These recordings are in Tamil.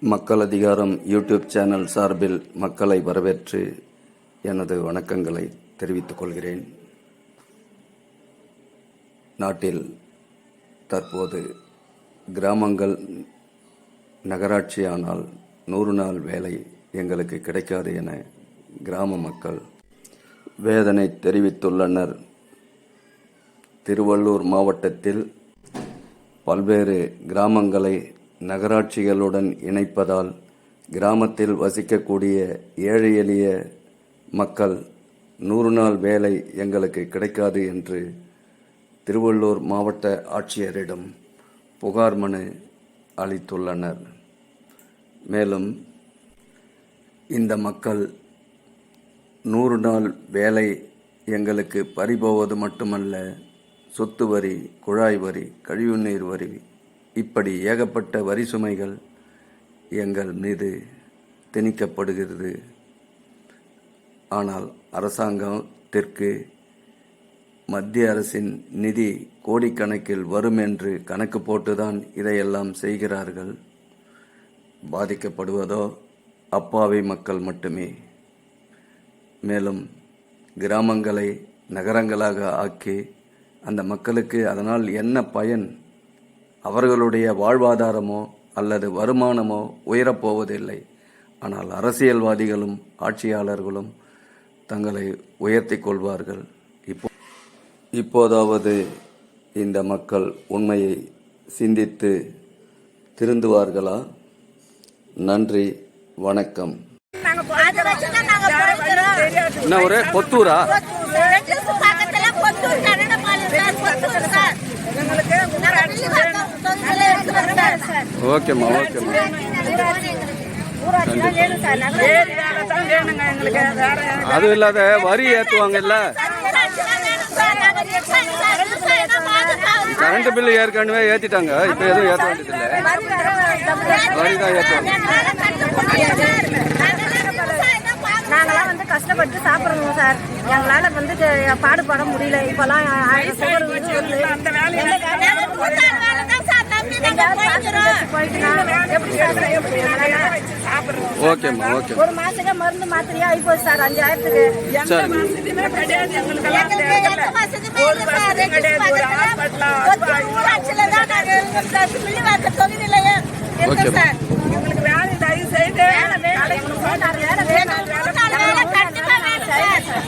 மக்கள் அதிகாரம் யூடியூப் சேனல் சார்பில் மக்களை வரவேற்று எனது வணக்கங்களை தெரிவித்துக் கொள்கிறேன். நாட்டில் தற்போது கிராமங்கள் நகராட்சியானால் நூறு நாள் வேலை எங்களுக்கு கிடைக்காது என கிராம மக்கள் வேதனை தெரிவித்துள்ளனர். திருவள்ளூர் மாவட்டத்தில் பல்வேறு கிராமங்களை நகராட்சிகளுடன் இணைப்பதால் கிராமத்தில் வசிக்கக்கூடிய ஏழை எளிய மக்கள் நூறு நாள் வேலை எங்களுக்கு கிடைக்காது என்று திருவள்ளூர் மாவட்ட ஆட்சியரிடம் புகார் மனு அளித்துள்ளனர். மேலும் இந்த மக்கள் நூறு நாள் வேலை எங்களுக்கு பறிபோவது மட்டுமல்ல சொத்து வரி குழாய் வரி கழிவுநீர் வரி இப்படி ஏகப்பட்ட வரி சுமைகள் எங்கள் மீது திணிக்கப்படுகிறது. ஆனால் அரசாங்கத்திற்கு மத்திய அரசின் நிதி கோடிக்கணக்கில் வரும் என்று கணக்கு போட்டுதான் இதையெல்லாம் செய்கிறார்கள். பாதிக்கப்படுவதோ அப்பாவி மக்கள் மட்டுமே. மேலும் கிராமங்களை நகரங்களாக ஆக்கி அந்த மக்களுக்கு அதனால் என்ன பயன்? அவர்களுடைய வாழ்வாதாரமோ அல்லது வருமானமோ உயரப்போவதில்லை. ஆனால் அரசியல்வாதிகளும் ஆட்சியாளர்களும் தங்களை உயர்த்தி கொள்வார்கள். இப்போ இப்போதாவது இந்த மக்கள் உண்மையை சிந்தித்து திருந்துவார்களா? நன்றி வணக்கம். என்ன ஒரு கொத்தூரா ரெட்டில்ஸ் பக்கத்துல கொத்தூர் கன்னடபாளையம் சார், கொத்தூர் சார். நாங்க வில்லிவாக்கம் தொகுதியில இருக்கிறோம் சார். ஓகேம்மா ஓகேம்மா அதுவும் இல்லாத வரி ஏற்றுவாங்க இல்லை தான் வேணும் சார். நாங்க விவசாயம் சார். விவசாயம் தான் பாதுகாப்பு. கரண்ட் பில்லு ஏற்கனவே ஏற்றிட்டாங்க இப்போ எதுவும் ஏற்ற வேண்டியதில்லை வரி தான் ஏற்றுவாங்க. நாங்களாம் வந்து கஷ்டப்பட்டு சாப்பிடுறோம் சார் எங்களால வந்து பாடுபட முடியல இப்பெல்லாம் ஆயிரம் சுகர் ஓகேம்மா ஓகே ஒரு மாசத்துக்கு மருந்து மாத்திரையா ஆயிப்போச்சு சார் அஞ்சாயிரத்துக்கு? சரி. எங்களுக்கு வேலை.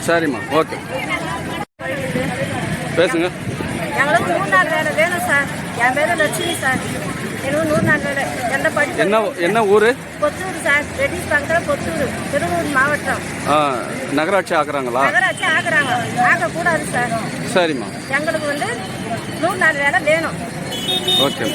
சரிம்மா ஓகே. பேசுங்க. எங்களுக்கு நூறு நாள் வேலை வேணும் சார். என் பேரு லட்சுமி சார். எனக்கு நூறு நாள் வேலை எந்த படிப்பு என்ன என்ன ஊர்? கொத்தூர் சார். ரெட்டிஸ் பக்கத்தில் கொத்தூர் திருவள்ளூர் மாவட்டம். நகராட்சி ஆக்குறாங்களா? நகராட்சி ஆக்குறாங்க. ஆக்கக்கூடாது சார். சரிம்மா. எங்களுக்கு வந்து நூறு நாள் வேலை வேணும். ஓகே.